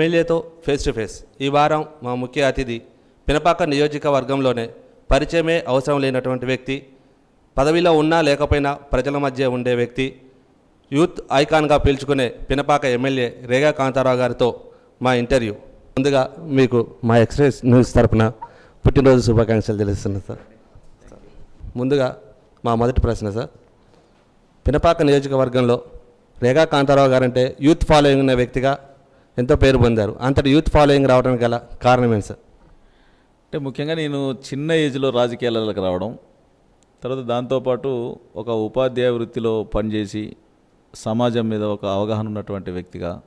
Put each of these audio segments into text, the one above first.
ఎమ్మెల్యేతో face to face ఈ వారం మా ముఖ్య అతిథి పినపాక నియోజకవర్గంలోనే పరిచయమే అవసరం లేనటువంటి వ్యక్తి పదవిలో ఉన్నా లేకపోయినా ప్రజల మధ్య ఉండే వ్యక్తి యూత్ ఐకాన్గా పీల్చుకునే పినపాక ఎమ్మెల్యే రేగా కాంతారావు గారితో మా ఇంటర్వ్యూ. ముందుగా మీకు మా ఎక్స్ప్రెస్ న్యూస్ తరపున పుట్టినరోజు శుభాకాంక్షలు తెలుస్తున్నా సార్. ముందుగా మా మొదటి ప్రశ్న సార్. పినపాక నియోజకవర్గంలో రేగా కాంతారావు గారంటే యూత్ ఫాలోయింగ్ ఉన్న వ్యక్తిగా ఎంతో పేరు పొందారు. అంతటి యూత్ ఫాలోయింగ్ రావడానికి గల కారణం ఏంటి సార్? అంటే ముఖ్యంగా నేను చిన్న ఏజ్లో రాజకీయాలకు రావడం తర్వాత దాంతోపాటు ఒక ఉపాధ్యాయ వృత్తిలో పనిచేసి సమాజం మీద ఒక అవగాహన ఉన్నటువంటి వ్యక్తిగా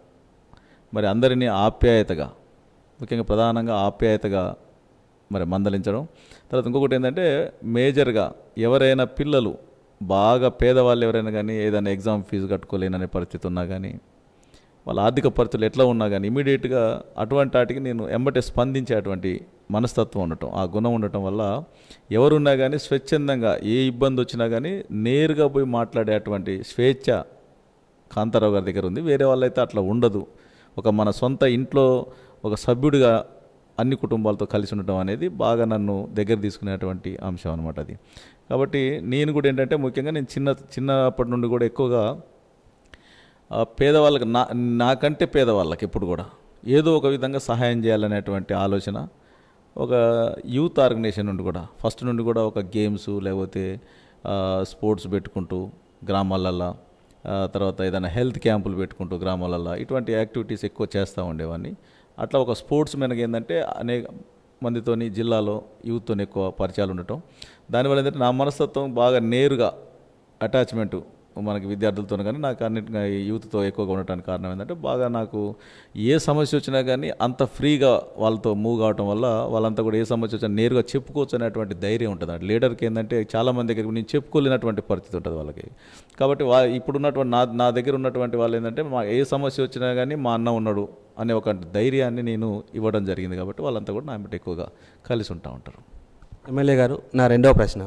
మరి అందరినీ ఆప్యాయతగా ముఖ్యంగా ప్రధానంగా ఆప్యాయతగా మరి మందలించడం. తర్వాత ఇంకొకటి ఏంటంటే మేజర్గా ఎవరైనా పిల్లలు బాగా పేదవాళ్ళు ఎవరైనా కానీ ఏదైనా ఎగ్జామ్ ఫీజు కట్టుకోలేననే పరిస్థితి ఉన్నా కానీ వాళ్ళ ఆర్థిక పరిస్థితులు ఎట్లా ఉన్నా కానీ ఇమీడియట్గా అటువంటి వాటికి నేను ఎంబటే స్పందించేటువంటి మనస్తత్వం ఉండటం ఆ గుణం ఉండటం వల్ల ఎవరున్నా కానీ స్వచ్ఛందంగా ఏ ఇబ్బంది వచ్చినా కానీ నేరుగా పోయి మాట్లాడేటువంటి స్వేచ్ఛ కాంతారావు గారి దగ్గర ఉంది. వేరే వాళ్ళైతే అట్లా ఉండదు. ఒక మన సొంత ఇంట్లో ఒక సభ్యుడిగా అన్ని కుటుంబాలతో కలిసి ఉండటం అనేది బాగా నన్ను దగ్గర తీసుకునేటువంటి అంశం అనమాట అది. కాబట్టి నేను కూడా ఏంటంటే ముఖ్యంగా నేను చిన్న చిన్నప్పటి నుండి కూడా ఎక్కువగా పేదవాళ్ళకి నా నాకంటే పేదవాళ్ళకి ఇప్పుడు కూడా ఏదో ఒక విధంగా సహాయం చేయాలనేటువంటి ఆలోచన ఒక యూత్ ఆర్గనైజేషన్ నుండి కూడా ఫస్ట్ నుండి కూడా ఒక గేమ్స్ లేకపోతే స్పోర్ట్స్ పెట్టుకుంటూ గ్రామాలల్లో తర్వాత ఏదైనా హెల్త్ క్యాంపులు పెట్టుకుంటూ గ్రామాలల్లో ఇటువంటి యాక్టివిటీస్ ఎక్కువ చేస్తూ ఉండేవాడిని. అట్లా ఒక స్పోర్ట్స్ మెనకి ఏంటంటే అనేక మందితోని జిల్లాలో యూత్తో ఎక్కువ పరిచయాలు ఉండటం. దానివల్ల ఏంటంటే నా మనస్తత్వం బాగా నేరుగా అటాచ్మెంట్ మనకి విద్యార్థులతో కానీ నాకు అన్నిటిగా యూత్తో ఎక్కువగా ఉండటానికి కారణం ఏంటంటే బాగా నాకు ఏ సమస్య వచ్చినా కానీ అంత ఫ్రీగా వాళ్ళతో మూవ్ కావటం వల్ల వాళ్ళంతా కూడా ఏ సమస్య వచ్చినా నేరుగా చెప్పుకోవచ్చు అనేటువంటి ధైర్యం ఉంటుంది అంటే లీడర్కి ఏంటంటే చాలామంది దగ్గర నేను చెప్పుకోలేనటువంటి పరిస్థితి ఉంటుంది వాళ్ళకి. కాబట్టి వా ఇప్పుడు ఉన్నటువంటి నా నా దగ్గర ఉన్నటువంటి వాళ్ళు ఏంటంటే మా ఏ సమస్య వచ్చినా కానీ మా అన్న ఉన్నాడు అనే ఒక ధైర్యాన్ని నేను ఇవ్వడం జరిగింది కాబట్టి వాళ్ళంతా కూడా నా వెంట ఎక్కువగా కలిసి ఉంటా ఉంటారు. ఎమ్మెల్యే గారు నా రెండవ ప్రశ్న.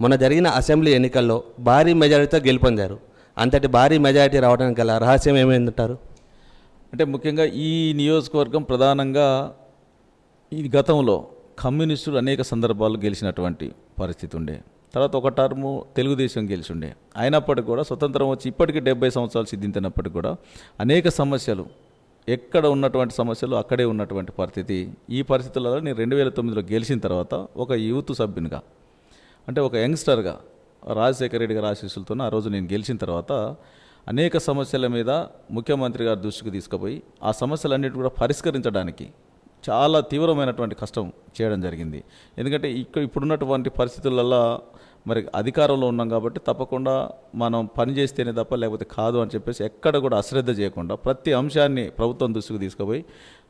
మొన్న జరిగిన అసెంబ్లీ ఎన్నికల్లో భారీ మెజారిటీతో గెలుపొందారు. అంతటి భారీ మెజారిటీ రావడానికి గల రహస్యం ఏమైందంటారు? అంటే ముఖ్యంగా ఈ నియోజకవర్గం ప్రధానంగా ఈ గతంలో కమ్యూనిస్టులు అనేక సందర్భాల్లో గెలిచినటువంటి పరిస్థితి ఉండే. తర్వాత ఒక టర్ము తెలుగుదేశం గెలిచి ఉండే. అయినప్పటికీ కూడా స్వతంత్రం వచ్చి ఇప్పటికీ డెబ్బై సంవత్సరాలు సిద్ధించినప్పటికీ కూడా అనేక సమస్యలు ఎక్కడ ఉన్నటువంటి సమస్యలు అక్కడే ఉన్నటువంటి పరిస్థితి. ఈ పరిస్థితులలో నేను రెండు వేల తొమ్మిదిలో గెలిచిన తర్వాత ఒక యూత్ సభ్యునిగా అంటే ఒక యంగ్స్టర్గా రాజశేఖర రెడ్డి గారి ఆశీస్సులతో ఆ రోజు నేను గెలిచిన తర్వాత అనేక సమస్యల మీద ముఖ్యమంత్రి గారి దృష్టికి తీసుకుపోయి ఆ సమస్యలన్నిటి కూడా పరిష్కరించడానికి చాలా తీవ్రమైనటువంటి కష్టం చేయడం జరిగింది. ఎందుకంటే ఇక్కడ ఇప్పుడున్నటువంటి పరిస్థితులలో మరి అధికారంలో ఉన్నాం కాబట్టి తప్పకుండా మనం పని చేస్తేనే తప్ప లేకపోతే కాదు అని చెప్పేసి ఎక్కడ కూడా అశ్రద్ధ చేయకుండా ప్రతి అంశాన్ని ప్రభుత్వం దృష్టికి తీసుకుపోయి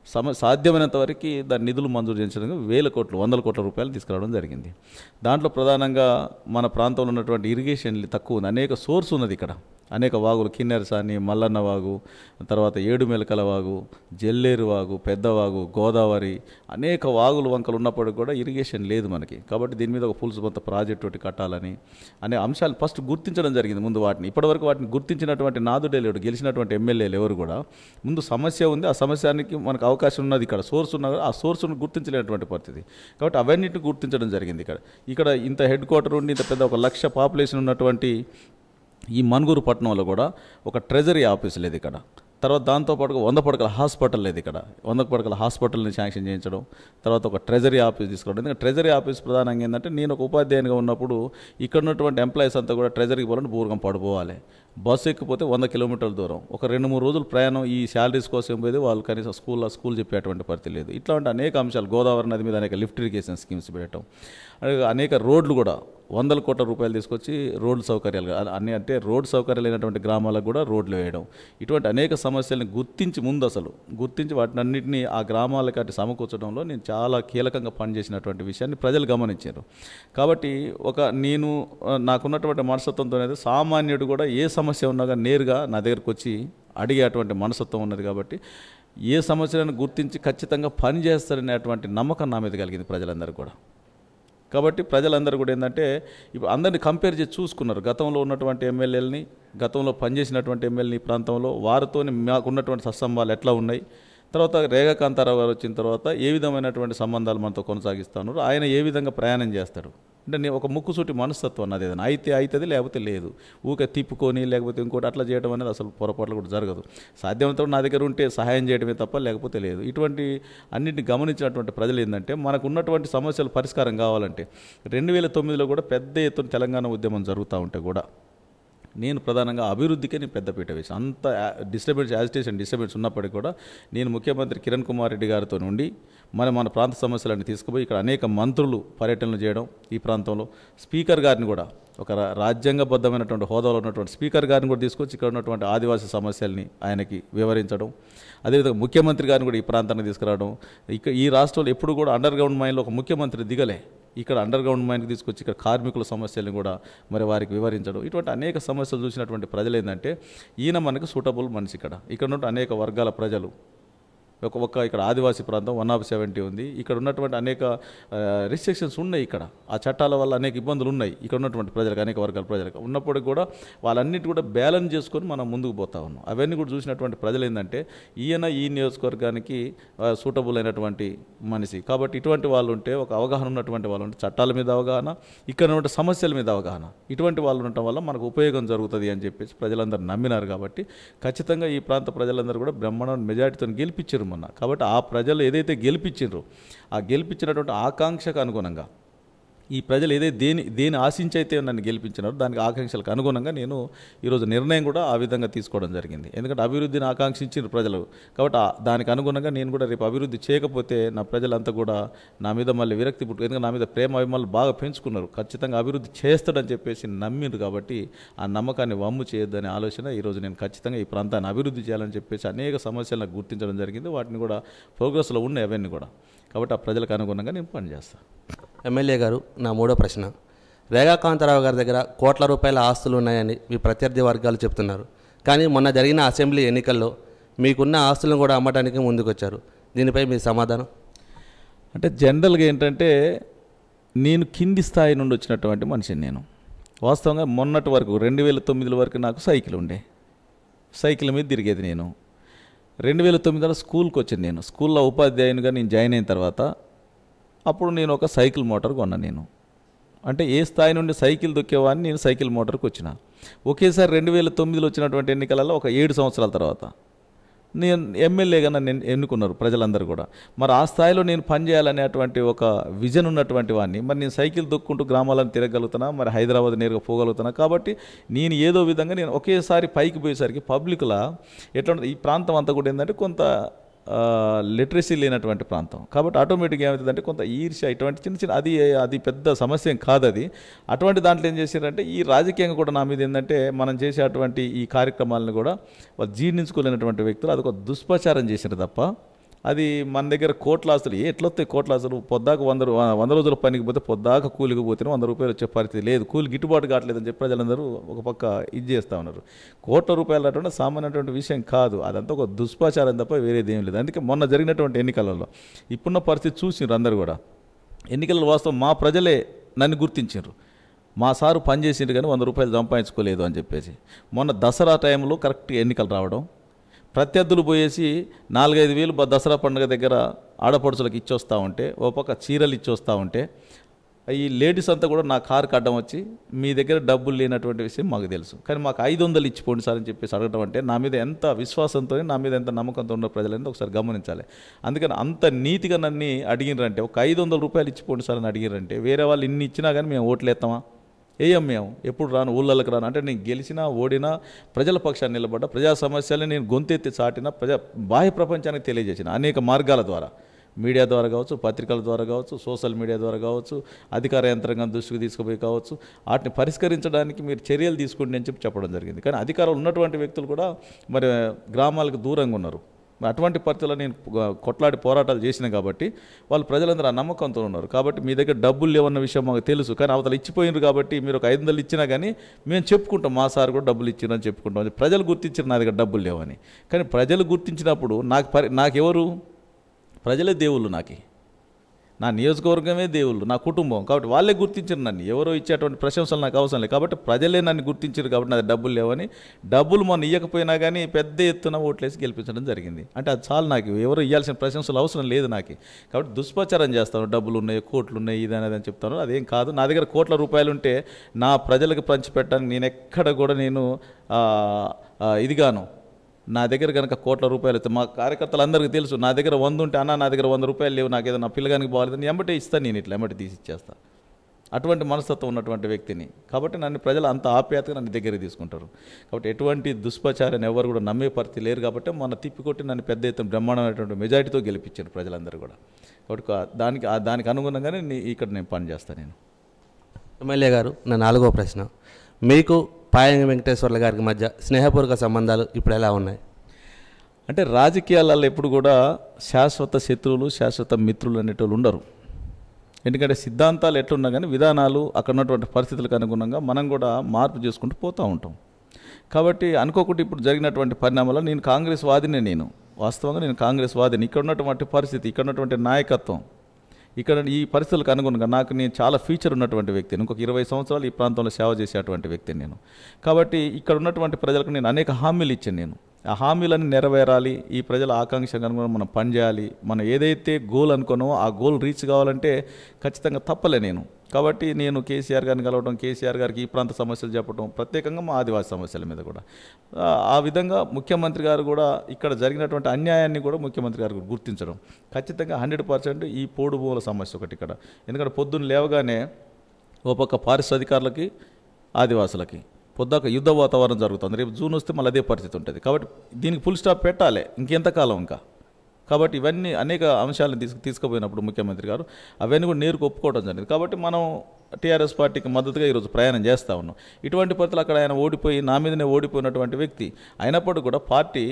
సమ సాధ్యమైనంత వరకు దాని నిధులు మంజూరు చేయించడానికి వేల కోట్లు వందల కోట్ల రూపాయలు తీసుకురావడం జరిగింది. దాంట్లో ప్రధానంగా మన ప్రాంతంలో ఉన్నటువంటి ఇరిగేషన్ తక్కువ ఉంది. అనేక సోర్స్ ఉన్నది ఇక్కడ. అనేక వాగులు కిన్నెరసాని మల్లన్న వాగు తర్వాత ఏడుమెలకల వాగు జల్లేరు వాగు పెద్దవాగు గోదావరి అనేక వాగులు వంకలు ఉన్నప్పటికీ కూడా ఇరిగేషన్ లేదు మనకి. కాబట్టి దీని మీద ఒక పులుసు మొత్తం ప్రాజెక్ట్ ఒకటి కట్టాలని అనే అంశాలు ఫస్ట్ గుర్తించడం జరిగింది ముందు వాటిని. ఇప్పటివరకు వాటిని గుర్తించినటువంటి నాదుడే లేడు గెలిచినటువంటి ఎమ్మెల్యేలు ఎవరు కూడా ముందు సమస్య ఉంది. ఆ సమస్యానికి మనకు అవకాశం ఉన్నది ఇక్కడ. సోర్స్ ఉన్న ఆ సోర్స్ను గుర్తించలేనటువంటి పరిస్థితి. కాబట్టి అవన్నిటిని గుర్తించడం జరిగింది ఇక్కడ. ఇక్కడ ఇంత హెడ్ క్వార్టర్ ఉండి ఇంత పెద్ద ఒక లక్ష పాపులేషన్ ఉన్నటువంటి ఈ మనుగురు పట్టణంలో కూడా ఒక ట్రెజరీ ఆఫీస్ లేదు ఇక్కడ. తర్వాత దాంతోపాటు వంద పడకల హాస్పిటల్ లేదు ఇక్కడ. వంద పడకల హాస్పిటల్ని శాంక్షన్ చేయించడం తర్వాత ఒక ట్రెజరీ ఆఫీస్ తీసుకోవడం ఎందుకంటే ట్రెజరీ ఆఫీస్ ప్రధానంగా ఏంటంటే నేను ఒక ఉపాధ్యాయునిగా ఉన్నప్పుడు ఇక్కడ ఉన్నటువంటి ఎంప్లాయీస్ అంతా కూడా ట్రెజరీకి పోవాలని పూర్వం పడిపోవాలి. బస్సు ఎక్కిపోతే వంద కిలోమీటర్ల దూరం. ఒక రెండు మూడు రోజులు ప్రయాణం ఈ శాలరీస్ కోసం పోయేది వాళ్ళు కనీసం స్కూల్లో స్కూల్ చెప్పేటువంటి పరిస్థితి లేదు. ఇట్లాంటి అనేక అంశాలు గోదావరి నది మీద అనేక లిఫ్ట్ ఇరిగేషన్ స్కీమ్స్ పెట్టడం. అనేక రోడ్లు కూడా వందల కోట్ల రూపాయలు తీసుకొచ్చి రోడ్డు సౌకర్యాలు అన్ని అంటే రోడ్డు సౌకర్యాలు లేనటువంటి గ్రామాలకు కూడా రోడ్లు వేయడం. ఇటువంటి అనేక సమస్యలను గుర్తించి ముందు అసలు గుర్తించి వాటిని అన్నింటినీ ఆ గ్రామాలకు అటు సమకూర్చడంలో నేను చాలా కీలకంగా పనిచేసినటువంటి విషయాన్ని ప్రజలు గమనించారు. కాబట్టి ఒక నేను నాకున్నటువంటి మనస్తత్వంతో అనేది సామాన్యుడు కూడా ఏ సమస్య ఉన్నా కానీ నేరుగా నా దగ్గరకు వచ్చి అడిగేటువంటి మనస్తత్వం ఉన్నది కాబట్టి ఏ సమస్యలను గుర్తించి ఖచ్చితంగా పనిచేస్తారనేటువంటి నమ్మకం నా మీద కలిగింది ప్రజలందరూ కూడా. కాబట్టి ప్రజలందరూ కూడా ఏంటంటే ఇప్పుడు అందరిని కంపేర్ చేసి చూసుకున్నారు. గతంలో ఉన్నటువంటి ఎమ్మెల్యేలని గతంలో పనిచేసినటువంటి ఎమ్మెల్యేని ఈ ప్రాంతంలో వారితో మాకున్నటువంటి సత్సంబాలు ఎట్లా ఉన్నాయి? తర్వాత రేఖాకాంతారావు గారు వచ్చిన తర్వాత ఏ విధమైనటువంటి సంబంధాలు మనతో కొనసాగిస్తున్నారు? ఆయన ఏ విధంగా ప్రయాణం చేస్తాడు అంటే నేను ఒక ముక్కుసూటి మనస్తత్వం అన్నది ఏదైనా. అయితే అవుతుంది లేకపోతే లేదు. ఊకే తిప్పుకొని లేకపోతే ఇంకోటి అట్లా చేయడం అనేది అసలు పొరపాట్లు కూడా జరగదు. సాధ్యమైనంత నా దగ్గర ఉంటే సహాయం చేయడమే తప్ప లేకపోతే లేదు. ఇటువంటి అన్నింటిని గమనించినటువంటి ప్రజలు ఏంటంటే మనకు ఉన్నటువంటి సమస్యలు పరిష్కారం కావాలంటే రెండు వేల తొమ్మిదిలో కూడా పెద్ద ఎత్తున తెలంగాణ ఉద్యమం జరుగుతూ ఉంటే కూడా నేను ప్రధానంగా అభివృద్ధికే నేను పెద్దపీట వేసాను అంత డిస్టర్బెన్స్ యాజిటేషన్ డిస్టర్బెన్స్ ఉన్నప్పటికీ కూడా నేను ముఖ్యమంత్రి కిరణ్ కుమార్ రెడ్డి గారితో నుండి మన మన ప్రాంత సమస్యలన్నీ తీసుకుపోయి ఇక్కడ అనేక మంత్రులు పర్యటనలు చేయడం ఈ ప్రాంతంలో. స్పీకర్ గారిని కూడా ఒక రాజ్యాంగబద్ధమైనటువంటి హోదాలో ఉన్నటువంటి స్పీకర్ గారిని కూడా తీసుకొచ్చి ఇక్కడ ఉన్నటువంటి ఆదివాసీ సమస్యల్ని ఆయనకి వివరించడం. అదేవిధంగా ముఖ్యమంత్రి గారిని కూడా ఈ ప్రాంతానికి తీసుకురావడం. ఇక ఈ రాష్ట్రంలో ఎప్పుడు కూడా అండర్ గ్రౌండ్ మైన్లో ఒక ముఖ్యమంత్రి దిగలే. ఇక్కడ అండర్ గ్రౌండ్ మైన్కి తీసుకొచ్చి ఇక్కడ కార్మికుల సమస్యలను కూడా మరి వారికి వివరించడం. ఇటువంటి అనేక సమస్యలు చూసినటువంటి ప్రజలు ఏంటంటే ఈయన మనకు సూటబుల్ మనిషి ఇక్కడ. ఇక్కడ ఉన్న అనేక వర్గాల ప్రజలు ఒక ఒక్క ఇక్కడ ఆదివాసీ ప్రాంతం వన్ ఆఫ్ సెవెంటీ ఉంది. ఇక్కడ ఉన్నటువంటి అనేక రిస్ట్రిక్షన్స్ ఉన్నాయి ఇక్కడ. ఆ చట్టాల వల్ల అనేక ఇబ్బందులు ఉన్నాయి. ఇక్కడ ఉన్నటువంటి ప్రజలకు అనేక వర్గాల ప్రజలకు. ఉన్నప్పటికీ కూడా వాళ్ళన్నిటి కూడా బ్యాలెన్స్ చేసుకొని మనం ముందుకు పోతా ఉన్నాం. అవన్నీ కూడా చూసినటువంటి ప్రజలు ఏంటంటే ఈయన ఈ నియోజకవర్గానికి సూటబుల్ అయినటువంటి మనిషి. కాబట్టి ఇటువంటి వాళ్ళు ఉంటే ఒక అవగాహన ఉన్నటువంటి వాళ్ళు ఉంటే చట్టాల మీద అవగాహన ఇక్కడ ఉన్న సమస్యల మీద అవగాహన. ఇటువంటి వాళ్ళు ఉండటం వల్ల మనకు ఉపయోగం జరుగుతుంది అని చెప్పేసి ప్రజలందరూ నమ్మినారు కాబట్టి ఖచ్చితంగా ఈ ప్రాంత ప్రజలందరూ కూడా బ్రహ్మాండ మెజారిటీతో గెలిపించారు. మొన్న. కాబట్టి ఆ ప్రజలు ఏదైతే గెలిపించారో ఆ గెలిపించినటువంటి ఆకాంక్షకు అనుగుణంగా ఈ ప్రజలు ఏదైతే దేని దేని ఆశించి అయితే నన్ను గెలిపించినారో దానికి ఆకాంక్షలకు అనుగుణంగా నేను ఈరోజు నిర్ణయం కూడా ఆ విధంగా తీసుకోవడం జరిగింది. ఎందుకంటే అభివృద్ధిని ఆకాంక్షించిన ప్రజలు. కాబట్టి దానికి అనుగుణంగా నేను కూడా రేపు అభివృద్ధి చేయకపోతే నా ప్రజలంతా కూడా నా మీద మళ్ళీ విరక్తి పుట్టు ఎందుకంటే నా మీద ప్రేమ అభిమానులు బాగా పెంచుకున్నారు. ఖచ్చితంగా అభివృద్ధి చేస్తాడని చెప్పేసి నమ్మిండు కాబట్టి ఆ నమ్మకాన్ని వమ్ము చేయొద్దనే ఆలోచన ఈరోజు నేను ఖచ్చితంగా ఈ ప్రాంతాన్ని అభివృద్ధి చేయాలని చెప్పేసి అనేక సమస్యలను గుర్తించడం జరిగింది. వాటిని కూడా ప్రోగ్రెస్లో ఉన్నాయి అవన్నీ కూడా. కాబట్టి ఆ ప్రజలకు అనుగుణంగా నేను పనిచేస్తాను ఎమ్మెల్యే గారు నా మూడో ప్రశ్న. రేగా కాంతారావు గారి దగ్గర కోట్ల రూపాయల ఆస్తులు ఉన్నాయని మీ ప్రత్యర్థి వర్గాలు చెప్తున్నారు. కానీ మొన్న జరిగిన అసెంబ్లీ ఎన్నికల్లో మీకున్న ఆస్తులను కూడా అమ్మడానికి ముందుకొచ్చారు. దీనిపై మీ సమాధానం? అంటే జనరల్గా ఏంటంటే నేను కింది స్థాయి నుండి వచ్చినటువంటి మనిషిని నేను. వాస్తవంగా మొన్నటి వరకు రెండు వేల తొమ్మిది వరకు నాకు సైకిల్ ఉండే. సైకిల్ మీద తిరిగేది నేను. రెండు వేల తొమ్మిదిలో స్కూల్కి వచ్చాను నేను. స్కూల్లో ఉపాధ్యాయునిగా నేను జాయిన్ అయిన తర్వాత అప్పుడు నేను ఒక సైకిల్ మోటార్ కొన్నాను నేను. అంటే ఏ స్థాయి నుండి సైకిల్ దొక్కేవాడిని నేను సైకిల్ మోటార్కి వచ్చిన. ఒకేసారి రెండు వేల తొమ్మిదిలో వచ్చినటువంటి ఎన్నికలలో ఒక ఏడు సంవత్సరాల తర్వాత. నేను ఎమ్మెల్యేగా నన్ను ఎన్నుకున్నారు ప్రజలందరూ కూడా. మరి ఆ స్థాయిలో నేను పనిచేయాలనేటువంటి ఒక విజన్ ఉన్నటువంటి వాడిని. మరి నేను సైకిల్ దొక్కుంటూ గ్రామాలను తిరగలుగుతున్నా మరి హైదరాబాద్ నేరుగా పోగలుగుతున్నా. కాబట్టి నేను ఏదో విధంగా నేను ఒకేసారి పైకి పోయేసరికి పబ్లిక్లా ఎట్లా ఈ ప్రాంతం అంతా కూడా ఏంటంటే కొంత లిటరసీ లేనటువంటి ప్రాంతం. కాబట్టి ఆటోమేటిక్గా ఏమవుతుందంటే కొంత ఈర్ష్య ఇటువంటి చిన్న చిన్న అది అది పెద్ద సమస్య కాదు అది అటువంటి దాంట్లో ఏం చేశారంటే ఈ రాజకీయంగా కూడా నా మీద ఏంటంటే మనం చేసే అటువంటి ఈ కార్యక్రమాలను కూడా వాళ్ళు జీర్ణించుకోలేనటువంటి వ్యక్తులు అది ఒక దుష్ప్రచారం చేశారు తప్ప అది మన దగ్గర కోట్ల ఆస్తులు ఎట్లా వస్తాయి కోట్ల ఆస్తులు పొద్దాక వంద వంద రోజుల పనికి పోతే పొద్దాక కూలికి పోతే వంద రూపాయలు వచ్చే పరిస్థితి లేదు. కూలి గిట్టుబాటు కావట్లేదని చెప్పి ప్రజలందరూ ఒక పక్క ఇది చేస్తూ ఉన్నారు. కోట్ల రూపాయలు అటువంటి సామాన్యటువంటి విషయం కాదు. అదంతా ఒక దుష్పాచారం తప్ప వేరేది ఏం లేదు. అందుకే మొన్న జరిగినటువంటి ఎన్నికలలో ఇప్పుడున్న పరిస్థితి చూసిండ్రు అందరు కూడా. ఎన్నికల వాస్తవం మా ప్రజలే నన్ను గుర్తించారు మా సారు పనిచేసిండు కానీ వంద రూపాయలు సంపాదించుకోలేదు అని చెప్పేసి. మొన్న దసరా టైంలో కరెక్ట్ ఎన్నికలు రావడం ప్రత్యర్థులు పోయేసి నాలుగైదు వేలు దసరా పండుగ దగ్గర ఆడపడుచులకు ఇచ్చొస్తూ ఉంటే ఓ పక్క చీరలు ఇచ్చొస్తూ ఉంటే ఈ లేడీస్ అంతా కూడా నా కారు కట్టడం వచ్చి మీ దగ్గర డబ్బులు లేనటువంటి విషయం మాకు తెలుసు. కానీ మాకు ఐదు వందలు ఇచ్చిపోండి సార్ అని చెప్పేసి అడగడం అంటే నా మీద ఎంత విశ్వాసంతో నా మీద ఎంత నమ్మకంతో ఉన్న ప్రజలని ఒకసారి గమనించాలి. అందుకని అంత నీతిగా నన్ను అడిగినారంటే ఒక ఐదు వందల రూపాయలు ఇచ్చిపోండి సార్ అని అడిగినారంటే వేరే వాళ్ళు ఇన్ని ఇచ్చినా కానీ మేము ఓట్లు ఏఎం మేము? ఎప్పుడు రాను? ఊళ్ళకి రాను? అంటే నేను గెలిచినా ఓడినా ప్రజల పక్షాన్ని నిలబడ్డా ప్రజా సమస్యల్ని నేను గొంతెత్తి చాటిన ప్రజా బాహ్య ప్రపంచానికి తెలియజేసిన అనేక మార్గాల ద్వారా. మీడియా ద్వారా కావచ్చు పత్రికల ద్వారా కావచ్చు సోషల్ మీడియా ద్వారా కావచ్చు అధికార యంత్రాంగం దృష్టికి తీసుకుపోయి కావచ్చు వాటిని పరిష్కరించడానికి మీరు చర్యలు తీసుకోండి అని చెప్పి చెప్పడం జరిగింది. కానీ అధికారంలో ఉన్నటువంటి వ్యక్తులు కూడా మరి గ్రామాలకు దూరంగా ఉన్నారు. అటువంటి పరిస్థితుల్లో నేను కొట్లాడి పోరాటాలు చేసినా కాబట్టి వాళ్ళు ప్రజలందరూ ఆ నమ్మకంతో ఉన్నారు. కాబట్టి మీ దగ్గర డబ్బులు లేవన్న విషయం మాకు తెలుసు. కానీ అవతల ఇచ్చిపోయినారు కాబట్టి మీరు ఒక ఐదు వందలు ఇచ్చినా కానీ మేము చెప్పుకుంటాం మా సార్ కూడా డబ్బులు ఇచ్చిరని చెప్పుకుంటాం. ప్రజలు గుర్తించారు నా దగ్గర డబ్బులు లేవని. కానీ ప్రజలు గుర్తించినప్పుడు నాకు పరి నాకెవరు? ప్రజలే దేవుళ్ళు నాకు. నా నియోజకవర్గమే దేవుళ్ళు నా కుటుంబం. కాబట్టి వాళ్ళే గుర్తించారు నన్ను. ఎవరో ఇచ్చేటువంటి ప్రశంసలు నాకు అవసరం లేదు. కాబట్టి ప్రజలే నన్ను గుర్తించారు కాబట్టి నాది డబ్బులు లేవని డబ్బులు మొన్న ఇవ్వకపోయినా కానీ పెద్ద ఎత్తున ఓట్లేసి గెలిపించడం జరిగింది. అంటే అది చాలు నాకు. ఎవరు ఇవ్వాల్సిన ప్రశంసలు అవసరం లేదు నాకు. కాబట్టి దుష్ప్రచారం చేస్తాను. డబ్బులు ఉన్నాయి కోట్లు ఉన్నాయి ఇది అనేది అని చెప్తాను. అదేం కాదు. నా దగ్గర కోట్ల రూపాయలు ఉంటే నా ప్రజలకు పంచిపెట్టడానికి నేను ఎక్కడ కూడా నేను ఇదిగాను. నా దగ్గర కనుక కోట్ల రూపాయలు అయితే మా కార్యకర్తలందరికీ తెలుసు నా దగ్గర వంద ఉంటే అన్న నా దగ్గర వంద రూపాయలు లేవు నాకు ఏదైనా పిల్లగానికి బాగాలేదని ఎంబటే ఇస్తాను నేను ఇట్లా ఎంబటి తీసి ఇచ్చేస్తా. అటువంటి మనస్తత్వం ఉన్నటువంటి వ్యక్తిని. కాబట్టి నన్ను ప్రజలు అంత ఆప్యాయతగా నన్ను దగ్గరికి తీసుకుంటారు. కాబట్టి ఎటువంటి దుష్ప్రచారాన్ని ఎవరు కూడా నమ్మే పరిస్థితి లేరు కాబట్టి మన తిప్పికొట్టి నన్ను పెద్ద ఎత్తున బ్రహ్మాండమైనటువంటి మెజారిటీతో గెలిపించారు ప్రజలందరూ కూడా. కాబట్టి దానికి దానికి అనుగుణంగానే ఇక్కడ నేను పని చేస్తాను నేను. ఎమ్మెల్యే గారు నా నాలుగో ప్రశ్న. మీకు పాయంగి వెంకటేశ్వర్ల గారికి మధ్య స్నేహపూర్వక సంబంధాలు ఇప్పుడు ఎలా ఉన్నాయి? అంటే రాజకీయాలలో ఎప్పుడు కూడా శాశ్వత శత్రువులు శాశ్వత మిత్రులు అనేటోళ్ళు ఉండరు. ఎందుకంటే సిద్ధాంతాలు ఎట్లున్నా కానీ విధానాలు అక్కడ ఉన్నటువంటి పరిస్థితులకు అనుగుణంగా మనం కూడా మార్పు చేసుకుంటూ పోతూ ఉంటాం. కాబట్టి అనుకోకుండా ఇప్పుడు జరిగినటువంటి పరిణామాలు నేను కాంగ్రెస్ వాదినే నేను. వాస్తవంగా నేను కాంగ్రెస్ వాదిని. ఇక్కడ ఉన్నటువంటి పరిస్థితి ఇక్కడ ఉన్నటువంటి నాయకత్వం ఇక్కడ ఈ పరిస్థితులకు అనుగుణంగా నాకు నేను చాలా ఫీచర్ ఉన్నటువంటి వ్యక్తిని ఇంకొక ఇరవై సంవత్సరాలు ఈ ప్రాంతంలో సేవ చేసేటువంటి వ్యక్తిని నేను. కాబట్టి ఇక్కడ ఉన్నటువంటి ప్రజలకు నేను అనేక హామీలు ఇచ్చాను నేను. ఆ హామీలను నెరవేరాలి ఈ ప్రజల ఆకాంక్షకు అనుగుణంగా మనం పనిచేయాలి మనం ఏదైతే గోల్ అనుకున్నామో ఆ గోల్ రీచ్ కావాలంటే ఖచ్చితంగా తప్పలే నేను. కాబట్టి నేను కేసీఆర్ గారిని కలవడం కేసీఆర్ గారికి ఈ ప్రాంత సమస్యలు చెప్పడం ప్రత్యేకంగా మా ఆదివాసీ సమస్యల మీద కూడా. ఆ, విధంగా ముఖ్యమంత్రి గారు కూడా ఇక్కడ జరిగినటువంటి అన్యాయాన్ని కూడా ముఖ్యమంత్రి గారు గుర్తించడం. ఖచ్చితంగా హండ్రెడ్ పర్సెంట్ ఈ పోడు భూముల సమస్య ఒకటి ఇక్కడ. ఎందుకంటే పొద్దున్న లేవగానే ఓ పక్క అధికారులకి ఆదివాసులకి పొద్దాక యుద్ధ వాతావరణం జరుగుతుంది. రేపు జూన్ వస్తే మళ్ళీ అదే పరిస్థితి ఉంటుంది. కాబట్టి దీనికి ఫుల్ స్టాప్ పెట్టాలి. ఇంకెంతకాలం ఇంకా? కాబట్టి ఇవన్నీ అనేక అంశాలను తీసుకు తీసుకుపోయినప్పుడు ముఖ్యమంత్రి గారు అవన్నీ కూడా నేరుకు ఒప్పుకోవడం జరిగింది. కాబట్టి మనం టీఆర్ఎస్ పార్టీకి మద్దతుగా ఈరోజు ప్రయాణం చేస్తూ ఉన్నాం. ఇటువంటి పరిస్థితులు అక్కడ ఆయన ఓడిపోయి నా మీదనే ఓడిపోయినటువంటి వ్యక్తి అయినప్పటికీ కూడా పార్టీ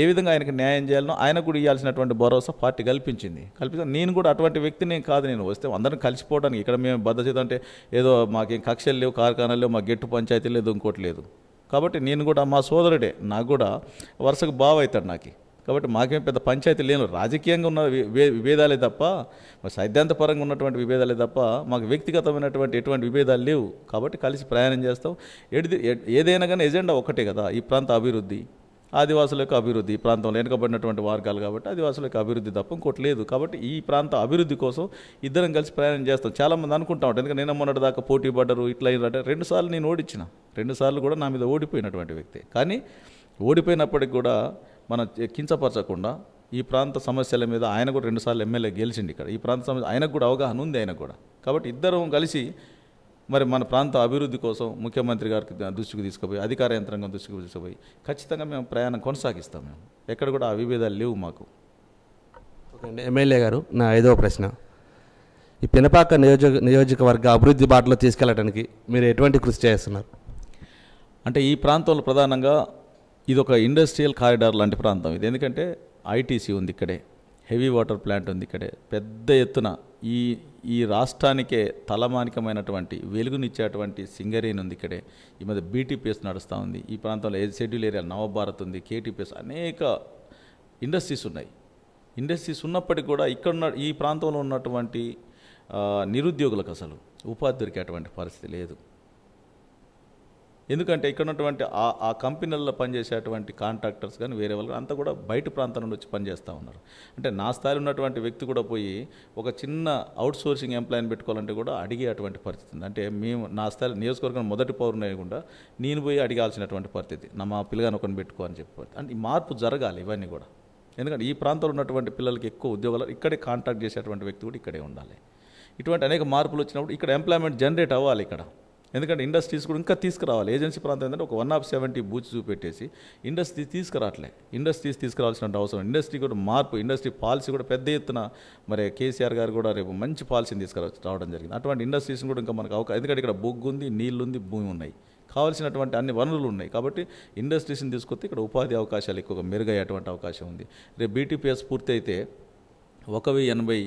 ఏ విధంగా ఆయనకు న్యాయం చేయాలనో ఆయనకు కూడా ఇవ్వాల్సినటువంటి భరోసా పార్టీ కల్పించింది. కల్పించి నేను కూడా అటువంటి వ్యక్తిని కాదు నేను. వస్తే అందరం కలిసిపోవడానికి ఇక్కడ మేము బద్ద అంటే ఏదో మాకేం కక్షలు లేవు కార్ఖానాలు లేవు మా గెట్టు పంచాయతీ లేదు ఇంకోటి లేదు. కాబట్టి నేను కూడా మా సోదరుడే నాకు కూడా వరుసకు బావ అవుతాడు నాకు. కాబట్టి మాకేం పెద్ద పంచాయతీ లేను రాజకీయంగా ఉన్న విభేదాలే తప్ప సైద్ధాంతపరంగా ఉన్నటువంటి విభేదాలే తప్ప మాకు వ్యక్తిగతమైనటువంటి ఎటువంటి విభేదాలు లేవు. కాబట్టి కలిసి ప్రయాణం చేస్తాం. ఎడిది ఏదైనా కానీ ఎజెండా ఒకటే కదా ఈ ప్రాంత అభివృద్ధి. ఆదివాసుల యొక్క అభివృద్ధి ఈ ప్రాంతంలో వెనుకబడినటువంటి వర్గాలు కాబట్టి ఆదివాసుల యొక్క అభివృద్ధి తప్ప ఇంకోటి లేదు. కాబట్టి ఈ ప్రాంత అభివృద్ధి కోసం ఇద్దరం కలిసి ప్రయాణం చేస్తాం. చాలామంది అనుకుంటా ఉంటాం ఎందుకంటే నేను మొన్నటి దాకా పోటీ పడ్డరు ఇట్లా అంటే రెండు సార్లు నేను ఓడించిన రెండు సార్లు కూడా నా మీద ఓడిపోయినటువంటి వ్యక్తి. కానీ ఓడిపోయినప్పటికి కూడా మనం కించపరచకుండా ఈ ప్రాంత సమస్యల మీద ఆయన కూడా రెండుసార్లు ఎమ్మెల్యే గెలిచిండి ఇక్కడ. ఈ ప్రాంత సమస్య ఆయనకు కూడా అవగాహన ఉంది ఆయనకు కూడా. కాబట్టి ఇద్దరం కలిసి మరి మన ప్రాంత అభివృద్ధి కోసం ముఖ్యమంత్రి గారికి దృష్టికి తీసుకుపోయి అధికార యంత్రాంగం దృష్టికి తీసుకుపోయి ఖచ్చితంగా మేము ప్రయాణం కొనసాగిస్తాం మేము. ఎక్కడ కూడా ఆ విభేదాలు లేవు మాకు. ఎమ్మెల్యే గారు నా ఐదవ ప్రశ్న. ఈ పినపాక నియోజక నియోజకవర్గ అభివృద్ధి బాటలో తీసుకెళ్ళడానికి మీరు ఎటువంటి కృషి చేస్తున్నారు? అంటే ఈ ప్రాంతంలో ప్రధానంగా ఇది ఒక ఇండస్ట్రియల్ కారిడార్ లాంటి ప్రాంతం ఇది. ఎందుకంటే ఐటీసీ ఉంది ఇక్కడే హెవీ వాటర్ ప్లాంట్ ఉంది ఇక్కడే. పెద్ద ఎత్తున ఈ ఈ రాష్ట్రానికే తలమానికమైనటువంటి వెలుగునిచ్చేటువంటి సింగరేణి ఉంది ఇక్కడే. ఈ మధ్య బీటీపీఎస్ నడుస్తూ ఉంది. ఈ ప్రాంతంలో షెడ్యూల్ ఏరియా నవభారత్ ఉంది కేటీపీఎస్ అనేక ఇండస్ట్రీస్ ఉన్నాయి. ఇండస్ట్రీస్ ఉన్నప్పటికీ కూడా ఇక్కడ ఉన్న ఈ ప్రాంతంలో ఉన్నటువంటి నిరుద్యోగులకు అసలు ఉపాధి దొరికేటువంటి పరిస్థితి లేదు. ఎందుకంటే ఇక్కడ ఉన్నటువంటి ఆ ఆ కంపెనీల్లో పనిచేసేటువంటి కాంట్రాక్టర్స్ కానీ వేరే వాళ్ళు అంతా కూడా బయట ప్రాంతం నుండి వచ్చి పనిచేస్తూ ఉన్నారు. అంటే నా స్థాయిలో ఉన్నటువంటి వ్యక్తి కూడా పోయి ఒక చిన్న అవుట్ సోర్సింగ్ ఎంప్లాయీని పెట్టుకోవాలంటే కూడా అడిగే అటువంటి పరిస్థితి ఉంది. అంటే మేము నా స్థాయి నియోజకవర్గం మొదటి పౌరుని లేకుండా నేను పోయి అడిగాల్సినటువంటి పరిస్థితి. నా మా పిల్లగాని ఒకరిని పెట్టుకో అని చెప్పి అంటే ఈ మార్పు జరగాలి ఇవన్నీ కూడా. ఎందుకంటే ఈ ప్రాంతంలో ఉన్నటువంటి పిల్లలకి ఎక్కువ ఉద్యోగాలు ఇక్కడే కాంట్రాక్ట్ చేసేటువంటి వ్యక్తి కూడా ఇక్కడే ఉండాలి. ఇటువంటి అనేక మార్పులు వచ్చినప్పుడు ఇక్కడ ఎంప్లాయ్మెంట్ జనరేట్ అవ్వాలి ఇక్కడ. ఎందుకంటే ఇండస్ట్రీస్ కూడా ఇంకా తీసుకురావాలి. ఏజెన్సీ ప్రాంతం ఏంటంటే ఒక వన్ ఆఫ్ సెవెంటీ బూచ్ చూపెట్టేసి ఇండస్ట్రీ తీసుకురావట్లే. ఇండస్ట్రీస్ తీసుకురావాల్సిన అవసరం ఇండస్ట్రీ కూడా మార్పు ఇండస్ట్రీ పాలసీ కూడా పెద్ద ఎత్తున మరి కేసీఆర్ గారు కూడా రేపు మంచి పాలసీని తీసుకురా రావడం జరిగింది. అటువంటి ఇండస్ట్రీస్ని కూడా ఇంకా మనకు అవకాశం ఎందుకంటే ఇక్కడ బొగ్గు ఉంది నీళ్ళు ఉంది భూమి ఉన్నాయి. కావాల్సినటువంటి అన్ని వనరులు ఉన్నాయి. కాబట్టి ఇండస్ట్రీస్ని తీసుకొస్తే ఇక్కడ ఉపాధి అవకాశాలు ఎక్కువగా మెరుగయ్యేటువంటి అవకాశం ఉంది. రేపు బీటీపీఎస్ పూర్తి అయితే ఒక వెయ్యి ఎనభై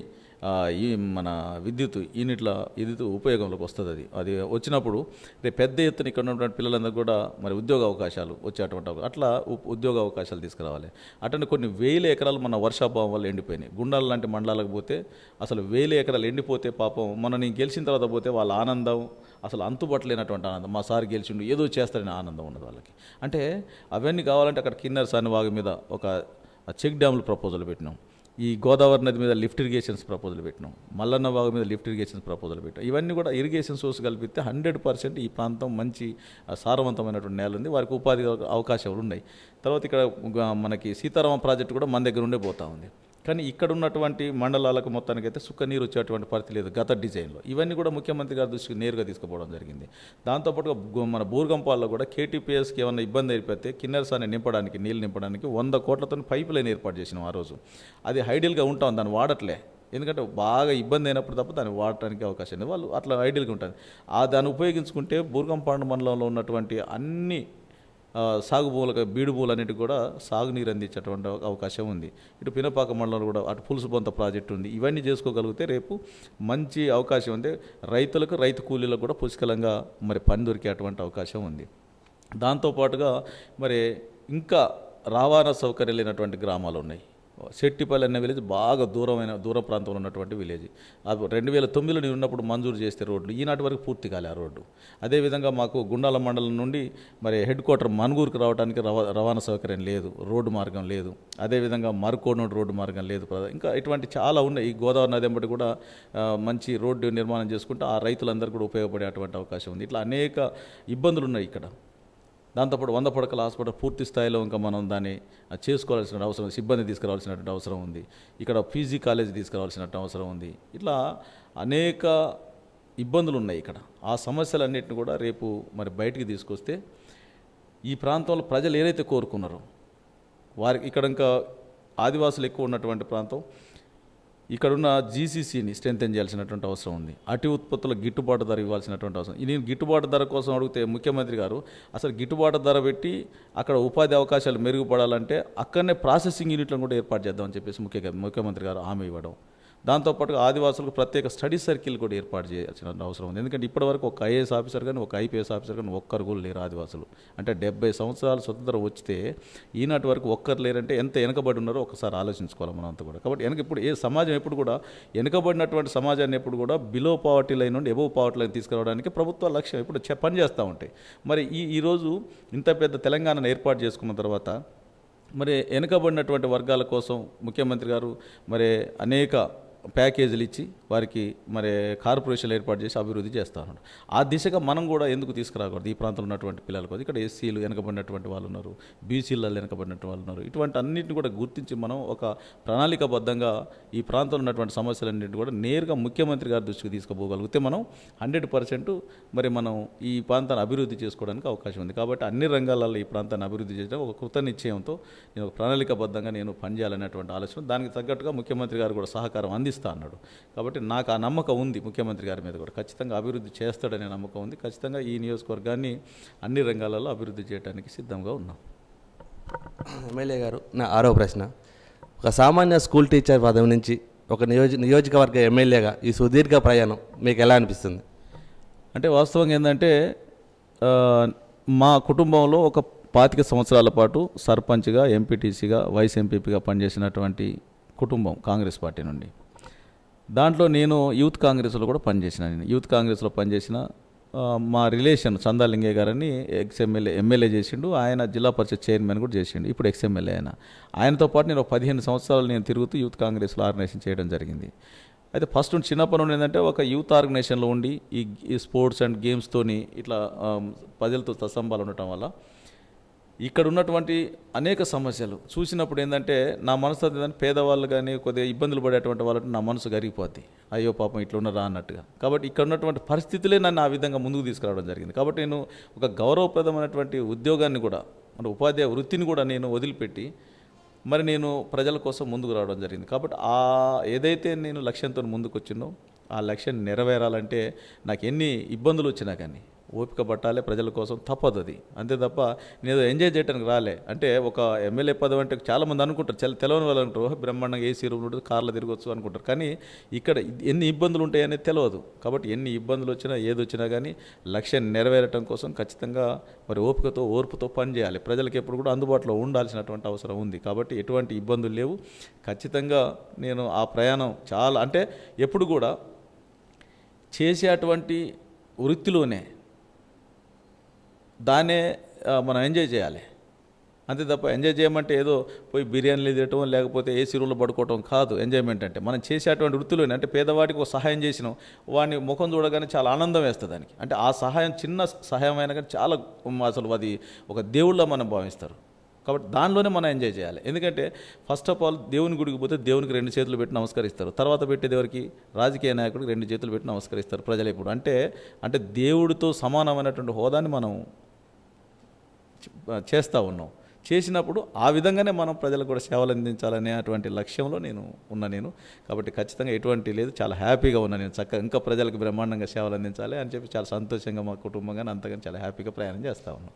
ఈ మన విద్యుత్ యూనిట్ల విద్యుత్ ఉపయోగంలోకి వస్తుంది అది. అది వచ్చినప్పుడు రేపు పెద్ద ఎత్తున ఇక్కడ ఉన్నటువంటి పిల్లలందరూ కూడా మరి ఉద్యోగ అవకాశాలు వచ్చేటువంటి అట్లా ఉద్యోగ అవకాశాలు తీసుకురావాలి. అటువంటి కొన్ని వేల ఎకరాలు మన వర్షాభావం వల్ల ఎండిపోయినాయి. గుండాల లాంటి మండలాలకు పోతే అసలు వేల ఎకరాలు ఎండిపోతే పాపం మన నేను గెలిచిన తర్వాత పోతే వాళ్ళ ఆనందం అసలు అంతుబట్టలేనటువంటి ఆనందం. మా సార్ గెలిచిండు ఏదో చేస్తారని ఆనందం ఉండదు వాళ్ళకి. అంటే అవన్నీ కావాలంటే అక్కడ కిన్నర్ సానివాగు మీద ఒక చెక్ డ్యాములు ప్రపోజల్ పెట్టినాం. ఈ గోదావరి నది మీద లిఫ్ట్ ఇరిగేషన్స్ ప్రపోజల్ పెట్టినాం. మల్లన్న బాగు మీద లిఫ్ట్ ఇరిగేషన్స్ ప్రపోజల్ పెట్టాం. ఇవన్నీ కూడా ఇరిగేషన్ సోర్స్ కలిపితే హండ్రెడ్ పర్సెంట్ ఈ ప్రాంతం మంచి సారవంతమైనటువంటి నేల ఉంది. వారికి ఉపాధి అవకాశాలు ఉన్నాయి. తర్వాత ఇక్కడ మనకి సీతారామ ప్రాజెక్టు కూడా మన దగ్గర ఉండే పోతా ఉంది. కానీ ఇక్కడ ఉన్నటువంటి మండలాలకు మొత్తానికి అయితే సుక్క నీరు వచ్చేటువంటి పరిస్థితి లేదు గత డిజైన్లో. ఇవన్నీ కూడా ముఖ్యమంత్రి గారి దృష్టికి నేరుగా తీసుకుపోవడం జరిగింది. దాంతోపాటు మన బూర్గంపాల్లో కూడా కేటీపీఎస్కి ఏమైనా ఇబ్బంది ఏర్పడితే కిన్నెరసాన్ని నింపడానికి నీళ్ళు నింపడానికి వంద కోట్లతో పైప్ లైన్ ఏర్పాటు చేసినాం ఆ రోజు. అది ఐడియల్గా ఉంటాం దాన్ని వాడట్లే. ఎందుకంటే బాగా ఇబ్బంది అయినప్పుడు తప్ప దాన్ని వాడటానికి అవకాశం ఉంది వాళ్ళు అట్లా ఐడియల్గా ఉంటుంది ఆ దాన్ని ఉపయోగించుకుంటే బూర్గంపాండ మండలంలో ఉన్నటువంటి అన్ని సాగు భూములకు బీడు భూములన్నిటి కూడా సాగునీరు అందించేటువంటి అవకాశం ఉంది. ఇటు పినపాక మండలంలో కూడా అటు పులుసుబొంత ప్రాజెక్టు ఉంది. ఇవన్నీ చేసుకోగలిగితే రేపు మంచి అవకాశం ఉంది. రైతులకు రైతు కూలీలకు కూడా పుష్కలంగా మరి పని దొరికేటువంటి అవకాశం ఉంది. దాంతోపాటుగా మరి ఇంకా రవాణా సౌకర్యం లేనటువంటి గ్రామాలు ఉన్నాయి. శెట్టిపల్లి అనే విలేజ్ బాగా దూరమైన దూర ప్రాంతంలో ఉన్నటువంటి విలేజ్ అది రెండు వేల తొమ్మిదిలో నేను ఉన్నప్పుడు మంజూరు చేస్తే రోడ్లు ఈనాటి వరకు పూర్తి కాలే ఆ రోడ్డు. అదేవిధంగా మాకు గుండాల మండలం నుండి మరి హెడ్ క్వార్టర్ మనుగూరుకు రావడానికి రవా రవాణా సౌకర్యం లేదు రోడ్డు మార్గం లేదు. అదేవిధంగా మరుకోనోడు రోడ్డు మార్గం లేదు. ఇంకా ఇటువంటి చాలా ఉన్నాయి. ఈ గోదావరి నది ఎంబటి కూడా మంచి రోడ్డు నిర్మాణం చేసుకుంటే ఆ రైతులందరూ కూడా ఉపయోగపడేటువంటి అవకాశం ఉంది. ఇట్లా అనేక ఇబ్బందులు ఉన్నాయి ఇక్కడ. దాంతోపాటు వంద పడకల హాస్పిటల్ పూర్తి స్థాయిలో ఇంకా మనం దాన్ని చేసుకోవాల్సిన అవసరం సిబ్బంది తీసుకురావాల్సినటువంటి అవసరం ఉంది. ఇక్కడ పీజీ కాలేజ్ తీసుకురావాల్సినటువంటి అవసరం ఉంది. ఇట్లా అనేక ఇబ్బందులు ఉన్నాయి ఇక్కడ. ఆ సమస్యలన్నింటిని కూడా రేపు మరి బయటికి తీసుకొస్తే ఈ ప్రాంతంలో ప్రజలు ఏదైతే కోరుకున్నారో వారికి ఇక్కడ ఇంకా ఆదివాసులు ఎక్కువ ఉన్నటువంటి ప్రాంతం ఇక్కడున్న జీసీసీని స్ట్రెంథెన్ చేయాల్సినటువంటి అవసరం ఉంది. అటు ఉత్పత్తుల గిట్టుబాటు ధర ఇవ్వాల్సినటువంటి అవసరం. నేను గిట్టుబాటు ధర కోసం అడిగితే ముఖ్యమంత్రి గారు అసలు గిట్టుబాటు ధర పెట్టి అక్కడ ఉపాధి అవకాశాలు మెరుగుపడాలంటే అక్కడనే ప్రాసెసింగ్ యూనిట్లను కూడా ఏర్పాటు చేద్దామని చెప్పేసి ముఖ్య ముఖ్యమంత్రి గారు హామీ ఇవ్వడం. దాంతోపాటు ఆదివాసులకు ప్రత్యేక స్టడీ సర్కిల్ కూడా ఏర్పాటు చేయాల్సిన అవసరం ఉంది. ఎందుకంటే ఇప్పటివరకు ఒక ఐఏఎస్ ఆఫీసర్ కానీ ఒక ఐపీఎస్ ఆఫీసర్ కానీ ఒక్కరు కూడా లేరు ఆదివాసులు. అంటే డెబ్బై సంవత్సరాలు స్వతంత్రం వచ్చితే ఈనాటి వరకు ఒక్కరు లేరంటే ఎంత వెనకబడి ఉన్నారో ఒకసారి ఆలోచించుకోవాలి మనం అంతా కూడా. కాబట్టి వెనక ఇప్పుడు ఏ సమాజం ఎప్పుడు కూడా వెనుకబడినటువంటి సమాజాన్ని ఎప్పుడు కూడా బిలో పావర్టీ లైన్ నుండి ఎబో పావర్టీ లైన్ తీసుకురావడానికి ప్రభుత్వ లక్ష్యం ఇప్పుడు పని చేస్తూ ఉంటాయి. మరి ఈ ఈరోజు ఇంత పెద్ద తెలంగాణను ఏర్పాటు చేసుకున్న తర్వాత మరి వెనుకబడినటువంటి వర్గాల కోసం ముఖ్యమంత్రి గారు మరి అనేక ప్యాకేజీలు ఇచ్చి వారికి మరి కార్పొరేషన్లు ఏర్పాటు చేసి అభివృద్ధి చేస్తా ఉన్నాడు. ఆ దిశగా మనం కూడా ఎందుకు తీసుకురాకూడదు? ఈ ప్రాంతంలో ఉన్నటువంటి పిల్లల కోసం ఇక్కడ ఎస్సీలు వెనకబడినటువంటి వాళ్ళు ఉన్నారు బీసీలలో వెనకబడినటువంటి వాళ్ళు ఉన్నారు. ఇటువంటి అన్నింటిని కూడా గుర్తించి మనం ఒక ప్రణాళికబద్ధంగా ఈ ప్రాంతంలో ఉన్నటువంటి సమస్యలన్నింటినీ కూడా నేరుగా ముఖ్యమంత్రి గారి దృష్టికి తీసుకుపోగలిగితే మనం హండ్రెడ్ పర్సెంట్ మరి మనం ఈ ప్రాంతాన్ని అభివృద్ధి చేసుకోవడానికి అవకాశం ఉంది. కాబట్టి అన్ని రంగాలలో ఈ ప్రాంతాన్ని అభివృద్ధి చేయడం ఒక కృత నిశ్చయంతో నేను ఒక ప్రణాళికాబద్ధంగా నేను పనిచేయాలనేటువంటి ఆలోచన. దానికి తగ్గట్టుగా ముఖ్యమంత్రి గారు కూడా సహకారం అందిస్తా అన్నాడు. కాబట్టి నాకు ఆ నమ్మకం ఉంది ముఖ్యమంత్రి గారి మీద కూడా. ఖచ్చితంగా అభివృద్ధి చేస్తాడనే నమ్మకం ఉంది. ఖచ్చితంగా ఈ నియోజకవర్గాన్ని అన్ని రంగాలలో అభివృద్ధి చేయడానికి సిద్ధంగా ఉన్నాం. ఎమ్మెల్యే గారు నా ఆరో ప్రశ్న. ఒక సామాన్య స్కూల్ టీచర్ పదవి నుంచి ఒక నియోజ నియోజకవర్గ ఎమ్మెల్యేగా ఈ సుదీర్ఘ ప్రయాణం మీకు ఎలా అనిపిస్తుంది? అంటే వాస్తవంగా ఏంటంటే మా కుటుంబంలో ఒక పాతిక సంవత్సరాల పాటు సర్పంచ్గా ఎంపీటీసీగా వైస్ ఎంపీపీగా పనిచేసినటువంటి కుటుంబం కాంగ్రెస్ పార్టీ నుండి. దాంట్లో నేను యూత్ కాంగ్రెస్లో కూడా పనిచేసిన నేను యూత్ కాంగ్రెస్లో పనిచేసిన మా రిలేషన్ చందాలింగే గారని ఎక్స్ఎమ్మెల్యే ఎమ్మెల్యే చేసిండు. ఆయన జిల్లా పరిషత్ చైర్మన్ కూడా చేసిండు. ఇప్పుడు ఎక్స్ఎమ్మెల్యే ఆయన. ఆయనతో పాటు నేను ఒక పదిహేను సంవత్సరాలు నేను తిరుగుతూ యూత్ కాంగ్రెస్లో ఆర్గనైజేషన్ చేయడం జరిగింది. అయితే ఫస్ట్ నుండి చిన్నప్పటి నుండి ఏంటంటే ఒక యూత్ ఆర్గనైజేషన్లో ఉండి ఈ స్పోర్ట్స్ అండ్ గేమ్స్తోని ఇట్లా ప్రజలతో తత్సంబాలు ఉండటం వల్ల ఇక్కడ ఉన్నటువంటి అనేక సమస్యలు. చూసినప్పుడు ఏంటంటే నా మనసు ఏంటంటే పేదవాళ్ళు కానీ కొద్దిగా ఇబ్బందులు పడేటువంటి వాళ్ళకి నా మనసు గరిగిపోద్ది అయ్యో పాపం ఇట్లా ఉన్నారా అన్నట్టుగా. కాబట్టి ఇక్కడ ఉన్నటువంటి పరిస్థితులే నన్ను ఆ విధంగా ముందుకు తీసుకురావడం జరిగింది. కాబట్టి నేను ఒక గౌరవప్రదమైనటువంటి ఉద్యోగాన్ని కూడా మన ఉపాధ్యాయ వృత్తిని కూడా నేను వదిలిపెట్టి మరి నేను ప్రజల కోసం ముందుకు రావడం జరిగింది. కాబట్టి ఆ ఏదైతే నేను లక్ష్యంతో ముందుకు వచ్చినో ఆ లక్ష్యం నెరవేరాలంటే నాకు ఎన్ని ఇబ్బందులు వచ్చినా కానీ ఓపిక పట్టాలి ప్రజల కోసం తప్పదు అది. అంతే తప్ప నేను ఎంజాయ్ చేయడానికి రాలే. అంటే ఒక ఎమ్మెల్యే పదవి అంటే చాలామంది అనుకుంటారు చాలా తెలవని వాళ్ళు అంటారు బ్రహ్మాండంగా ఏసీ రూమ్ ఉంటుంది కార్లో తిరగొచ్చు అనుకుంటారు. కానీ ఇక్కడ ఎన్ని ఇబ్బందులు ఉంటాయనేది తెలియదు కాబట్టి ఎన్ని ఇబ్బందులు వచ్చినా ఏది వచ్చినా కానీ లక్ష్యం నెరవేరటం కోసం ఖచ్చితంగా మరి ఓపికతో ఓర్పుతో పనిచేయాలి ప్రజలకు ఎప్పుడు కూడా అందుబాటులో ఉండాల్సినటువంటి అవసరం ఉంది. కాబట్టి ఎటువంటి ఇబ్బందులు లేవు. ఖచ్చితంగా నేను ఆ ప్రయాణం చాలా అంటే ఎప్పుడు కూడా చేసేటువంటి వృత్తిలోనే దాన్నే మనం ఎంజాయ్ చేయాలి. అంతే తప్ప ఎంజాయ్ చేయమంటే ఏదో పోయి బిర్యానీలు తినటం లేకపోతే ఏసీ రూమ్లో పడుకోవటం కాదు. ఎంజాయ్మెంట్ అంటే మనం చేసేటువంటి వృత్తిలోనే అంటే పేదవాడికి ఒక సహాయం చేసినాం వాడిని ముఖం చూడగానే చాలా ఆనందం వేస్తుంది దానికి. అంటే ఆ సహాయం చిన్న సహాయం అయినా కానీ చాలా అసలు అది ఒక దేవుళ్ళ మనం భావిస్తారు. కాబట్టి దానిలోనే మనం ఎంజాయ్ చేయాలి. ఎందుకంటే ఫస్ట్ ఆఫ్ ఆల్ దేవుని గుడికి పోతే దేవునికి రెండు చేతులు పెట్టి నమస్కరిస్తారు. తర్వాత పెట్టేదేవరికి రాజకీయ నాయకుడికి రెండు చేతులు పెట్టి నమస్కరిస్తారు ప్రజలు ఇప్పుడు అంటే అంటే దేవుడితో సమానమైనటువంటి హోదాని మనం చేస్తూ ఉన్నాం. చేసినప్పుడు ఆ విధంగానే మనం ప్రజలకు కూడా సేవలు అందించాలనే అటువంటి లక్ష్యంలో నేను ఉన్నా నేను. కాబట్టి ఖచ్చితంగా ఎటువంటి లేదు. చాలా హ్యాపీగా ఉన్నా నేను. చక్కగా ఇంకా ప్రజలకు బ్రహ్మాండంగా సేవలు అందించాలి అని చెప్పి చాలా సంతోషంగా మా కుటుంబంగా అంతగాని చాలా హ్యాపీగా ప్రయాణం చేస్తూ ఉన్నాం.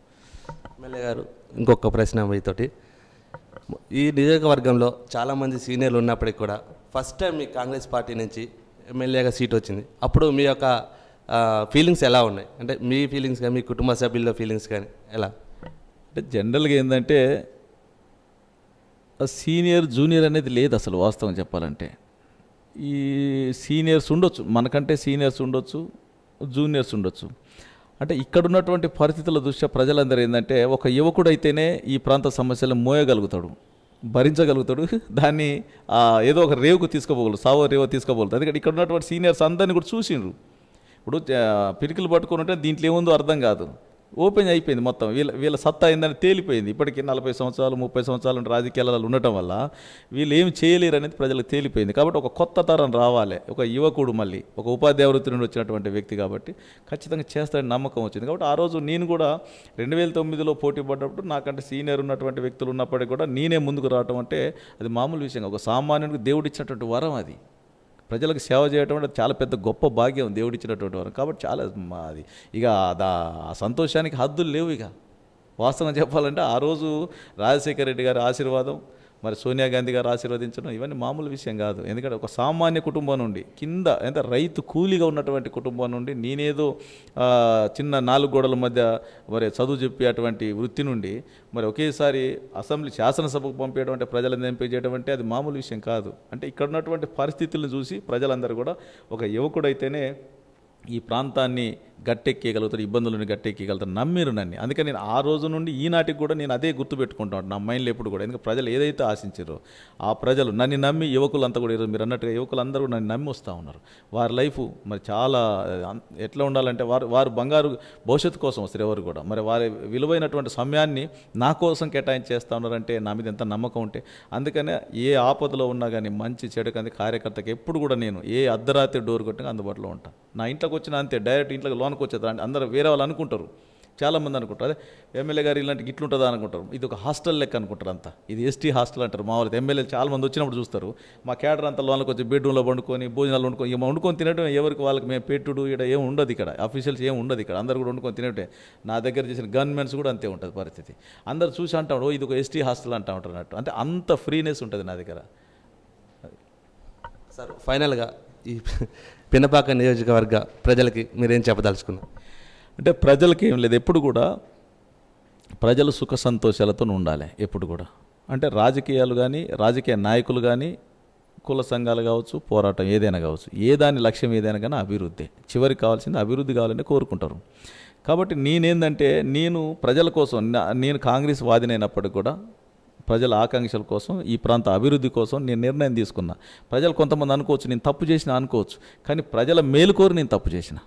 ఎమ్మెల్యే గారు ఇంకొక ప్రశ్న మీతోటి ఈ నియోజకవర్గంలో చాలామంది సీనియర్లు ఉన్నప్పటికీ కూడా ఫస్ట్ టైం మీ కాంగ్రెస్ పార్టీ నుంచి ఎమ్మెల్యేగా సీట్ వచ్చింది. అప్పుడు మీ యొక్క ఫీలింగ్స్ ఎలా ఉన్నాయి? అంటే మీ ఫీలింగ్స్ కానీ మీ కుటుంబ సభ్యుల్లో ఫీలింగ్స్ కానీ ఎలా? అంటే జనరల్గా ఏంటంటే సీనియర్ జూనియర్ అనేది లేదు అసలు వాస్తవం చెప్పాలంటే. ఈ సీనియర్స్ ఉండొచ్చు మనకంటే సీనియర్స్ ఉండొచ్చు జూనియర్స్ ఉండొచ్చు. అంటే ఇక్కడ ఉన్నటువంటి పరిస్థితుల దృష్ట్యా ప్రజలందరూ ఏంటంటే ఒక యువకుడు అయితేనే ఈ ప్రాంత సమస్యలను మోయగలుగుతాడు భరించగలుగుతాడు దాన్ని ఏదో ఒక రేవుకు తీసుకోపోగలరు సావో రేవో తీసుకోపోగలుగుతాడు ఎందుకంటే ఇక్కడ ఉన్నటువంటి సీనియర్స్ అందరినీ కూడా చూసిండ్రు. ఇప్పుడు పిరికిలు పట్టుకుని ఉంటే దీంట్లో ఏముందో అర్థం కాదు. ఓపెన్ అయిపోయింది మొత్తం. వీళ్ళ వీళ్ళ సత్తా అయిందని తేలిపోయింది. ఇప్పటికీ నలభై సంవత్సరాలు ముప్పై సంవత్సరాలు రాజకీయాలలో ఉండటం వల్ల వీళ్ళు ఏం చేయలేరు అనేది ప్రజలకు తేలిపోయింది. కాబట్టి ఒక కొత్త తరం రావాలి. ఒక యువకుడు మళ్ళీ. ఒక ఉపాధ్యాయ వృత్తి నుండి వచ్చినటువంటి వ్యక్తి కాబట్టి ఖచ్చితంగా చేస్తాడని నమ్మకం వచ్చింది. కాబట్టి ఆ రోజు నేను కూడా రెండు వేల తొమ్మిదిలో పోటీ పడ్డప్పుడు నాకంటే సీనియర్ ఉన్నటువంటి వ్యక్తులు ఉన్నప్పటికీ కూడా నేనే ముందుకు రావటం అంటే అది మామూలు విషయం ఒక సామాన్యుడికి దేవుడిచ్చినటువంటి వరం అది. ప్రజలకు సేవ చేయటం అంటే చాలా పెద్ద గొప్ప భాగ్యం దేవుడిచ్చినటువంటి వారు. కాబట్టి చాలా అది. ఇక దా సంతోషానికి హద్దులు లేవు ఇక. వాస్తవం చెప్పాలంటే ఆ రోజు రాజశేఖర రెడ్డి గారి ఆశీర్వాదం మరి సోనియా గాంధీ గారు ఆశీర్వదించడం ఇవన్నీ మామూలు విషయం కాదు. ఎందుకంటే ఒక సామాన్య కుటుంబం నుండి కింద ఎంత రైతు కూలీగా ఉన్నటువంటి కుటుంబం నుండి నేనేదో చిన్న నాలుగు గోడల మధ్య మరి చదువు చెప్పి అటువంటి వృత్తి నుండి మరి ఒకేసారి అసెంబ్లీ శాసనసభకు పంపేయడం అంటే ప్రజలను ఎంపేయడం అంటే అది మామూలు విషయం కాదు. అంటే ఇక్కడ ఉన్నటువంటి పరిస్థితులను చూసి ప్రజలందరూ కూడా ఒక యువకుడైతేనే ఈ ప్రాంతాన్ని గట్టెక్కేయగలుగుతారు ఇబ్బందులను గట్టెక్కేయగలుగుతారు నమ్మిరు నన్ను. అందుకని నేను ఆ రోజు నుండి ఈనాటికి కూడా నేను అదే గుర్తుపెట్టుకుంటాను నా మైండ్లో ఎప్పుడు కూడా. ఎందుకంటే ప్రజలు ఏదైతే ఆశించారో ఆ ప్రజలు నన్ను నమ్మి యువకులంతా కూడా ఈరోజు మీరు అన్నట్టుగా యువకులందరూ నన్ను నమ్మి వస్తూ ఉన్నారు. వారి లైఫ్ మరి చాలా ఎట్లా ఉండాలంటే వారు వారు బంగారు భవిష్యత్తు కోసం వస్తారు ఎవరు కూడా. మరి వారి విలువైనటువంటి సమయాన్ని నా కోసం కేటాయించేస్తా ఉన్నారంటే నా మీద ఎంత నమ్మకం ఉంటే అందుకనే ఏ ఆపదలో ఉన్నా కానీ మంచి చెడు కానీ కార్యకర్తకి ఎప్పుడు కూడా నేను ఏ అర్ధరాత్రి డోర్ కొట్టినా అందుబాటులో ఉంటాను నా ఇంట్లోకి వచ్చిన అంతే డైరెక్ట్ ఇంట్లోకి లోనికి వచ్చేది అందరూ వేరే వాళ్ళు అనుకుంటారు. చాలామంది అనుకుంటారు. అదే ఎమ్మెల్యే గారు ఇలాంటి ఇట్లుంటుందా అనుకుంటారు. ఇది ఒక హాస్టల్ లెక్క అనుకుంటారు అంతా. ఇది ఎస్టీ హాస్టల్ అంటారు మామూలు ఎమ్మెల్యే చాలామంది వచ్చినప్పుడు చూస్తారు. మా క్యాడర్ అంతా లోన్లకు వచ్చి బెడ్రూమ్లో వండుకొని భోజనాలు వండుకొని ఏమో వండుకొని తినడం ఎవరికి వాళ్ళకి మేము పెట్టుడు ఇక్కడ ఏం ఉండదు ఇక్కడ. అఫీషియల్స్ ఏం ఉండదు ఇక్కడ. అందరు కూడా వండుకొని తినటే నా దగ్గర చేసిన గవర్నమెంట్స్ కూడా అంతే ఉంటుంది పరిస్థితి. అందరు చూసి అంటాడు ఇది ఒక ఎస్టీ హాస్టల్ అంటా ఉంటారు అన్నట్టు. అంటే అంత ఫ్రీనెస్ ఉంటుంది నా దగ్గర. సార్ ఫైనల్గా ఈ పినపాక నియోజకవర్గ ప్రజలకి మీరేం చెప్పదలుచుకున్నారు? అంటే ప్రజలకి ఏం లేదు. ఎప్పుడు కూడా ప్రజలు సుఖ సంతోషాలతో ఉండాలి. ఎప్పుడు కూడా. అంటే రాజకీయాలు కానీ రాజకీయ నాయకులు కానీ కుల సంఘాలు కావచ్చు పోరాటం ఏదైనా కావచ్చు ఏ దాని లక్ష్యం ఏదైనా కానీ అభివృద్ధి. చివరికి కావాల్సింది అభివృద్ధి కావాలని కోరుకుంటారు. కాబట్టి నేనేందంటే నేను ప్రజల కోసం నేను కాంగ్రెస్ వాదినైనప్పటికీ కూడా ప్రజల ఆకాంక్షల కోసం ఈ ప్రాంత అభివృద్ధి కోసం నేను నిర్ణయం తీసుకున్నా. ప్రజలు కొంతమంది అనుకోవచ్చు నేను తప్పు చేసిన అనుకోవచ్చు కానీ ప్రజల మేలు కోరి నేను తప్పు చేసిన.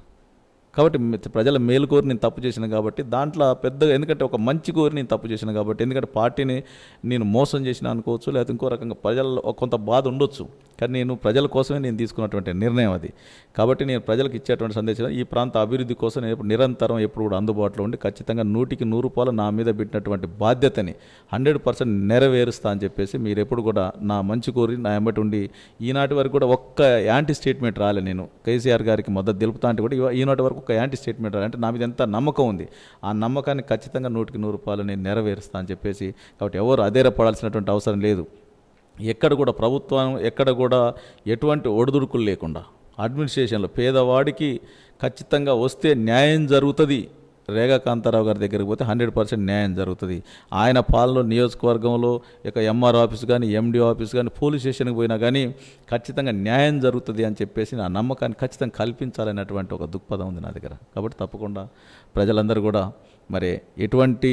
కాబట్టి ప్రజల మేలు కోరి నేను తప్పు చేసిన కాబట్టి దాంట్లో పెద్దగా ఎందుకంటే ఒక మంచి కోరి నేను తప్పు చేసిన కాబట్టి ఎందుకంటే పార్టీని నేను మోసం చేసిన అనుకోవచ్చు లేకపోతే ఇంకో రకంగా ప్రజల్లో కొంత బాధ ఉండొచ్చు. కానీ నేను ప్రజల కోసమే నేను తీసుకున్నటువంటి నిర్ణయం అది. కాబట్టి నేను ప్రజలకు ఇచ్చేటువంటి సందేశం ఈ ప్రాంత అభివృద్ధి కోసం నేను నిరంతరం ఎప్పుడు కూడా అందుబాటులో ఉండి ఖచ్చితంగా నూటికి నూరు రూపాయలు నా మీద పెట్టినటువంటి బాధ్యతని హండ్రెడ్ పర్సెంట్ నెరవేరుస్తా అని చెప్పేసి మీరు ఎప్పుడు కూడా నా మంచి కోరి నా ఎంబటి ఉండి ఈనాటి వరకు కూడా ఒక్క యాంటీ స్టేట్మెంట్ రాలే నేను. కేసీఆర్ గారికి మద్దతు తెలుపుతా అంటే కూడా ఈనాటి వరకు ఒక యాంటీ స్టేట్మెంట్ అంటే నా మీద ఎంత నమ్మకం ఉంది? ఆ నమ్మకాన్ని ఖచ్చితంగా నూటికి నూరు రూపాయలు నేను నెరవేరుస్తా అని చెప్పేసి కాబట్టి ఎవరు అధైర్యపడాల్సినటువంటి అవసరం లేదు. ఎక్కడ కూడా ప్రభుత్వం ఎక్కడ కూడా ఎటువంటి ఒడిదుడుకులు లేకుండా అడ్మినిస్ట్రేషన్లో పేదవాడికి ఖచ్చితంగా వస్తే న్యాయం జరుగుతుంది. రేగా కాంతారావు గారి దగ్గరికి పోతే హండ్రెడ్ పర్సెంట్ న్యాయం జరుగుతుంది. ఆయన పాలన నియోజకవర్గంలో ఇక ఎంఆర్ ఆఫీస్ కానీ ఎండీ ఆఫీస్ కానీ పోలీస్ స్టేషన్కి పోయినా కానీ ఖచ్చితంగా న్యాయం జరుగుతుంది అని చెప్పేసి నా నమ్మకాన్ని ఖచ్చితంగా కల్పించాలనేటువంటి ఒక దృక్పథం ఉంది నా దగ్గర. కాబట్టి తప్పకుండా ప్రజలందరూ కూడా మరి ఎటువంటి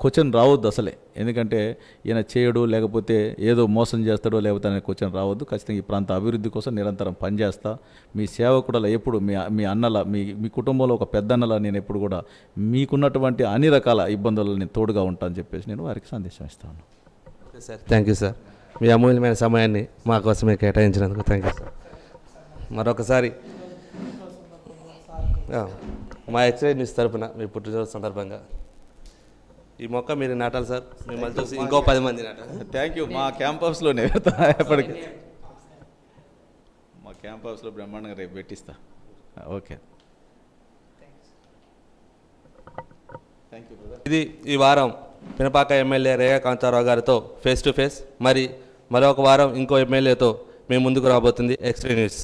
క్వశ్చన్ రావద్దు అసలే. ఎందుకంటే ఈయన చేయడు లేకపోతే ఏదో మోసం చేస్తాడో లేకపోతే అనే క్వశ్చన్ రావద్దు. ఖచ్చితంగా ఈ ప్రాంత అభివృద్ధి కోసం నిరంతరం పనిచేస్తా. మీ సేవకుడలా ఎప్పుడు మీ మీ అన్నల మీ మీ కుటుంబంలో ఒక పెద్దన్నలా నేను ఎప్పుడు కూడా మీకున్నటువంటి అన్ని రకాల ఇబ్బందులను నేను తోడుగా ఉంటాను చెప్పేసి నేను వారికి సందేశం ఇస్తాను okay sir. Thank you sir. మీ అమూల్యమైన సమయాన్ని మా కోసమే కేటాయించినందుకు థ్యాంక్ యూ సార్. మరొకసారి. మా ఎక్సైజ్ న్యూస్ తరపున మీ పుట్టినరోజు సందర్భంగా. ఈ మొక్క మీరు నాటాలి సార్. మిమ్మల్ని చూసి ఇంకో పది మంది నాటాలి. థ్యాంక్ యూ మా క్యాంపస్లోనే ఎప్పటికీ. మా క్యాంపస్లో బ్రహ్మాండంగా రేపు పెట్టిస్తా. ఓకే. థ్యాంక్ యూ బ్రదర్ ఇది ఈ వారం పినపాక ఎమ్మెల్యే రేఖా కాంతారావు గారితో ఫేస్ టు ఫేస్ మరి మరొక వారం ఇంకో ఎమ్మెల్యేతో మేము ముందుకు రాబోతుంది ఎక్స్ట్రీ న్యూస్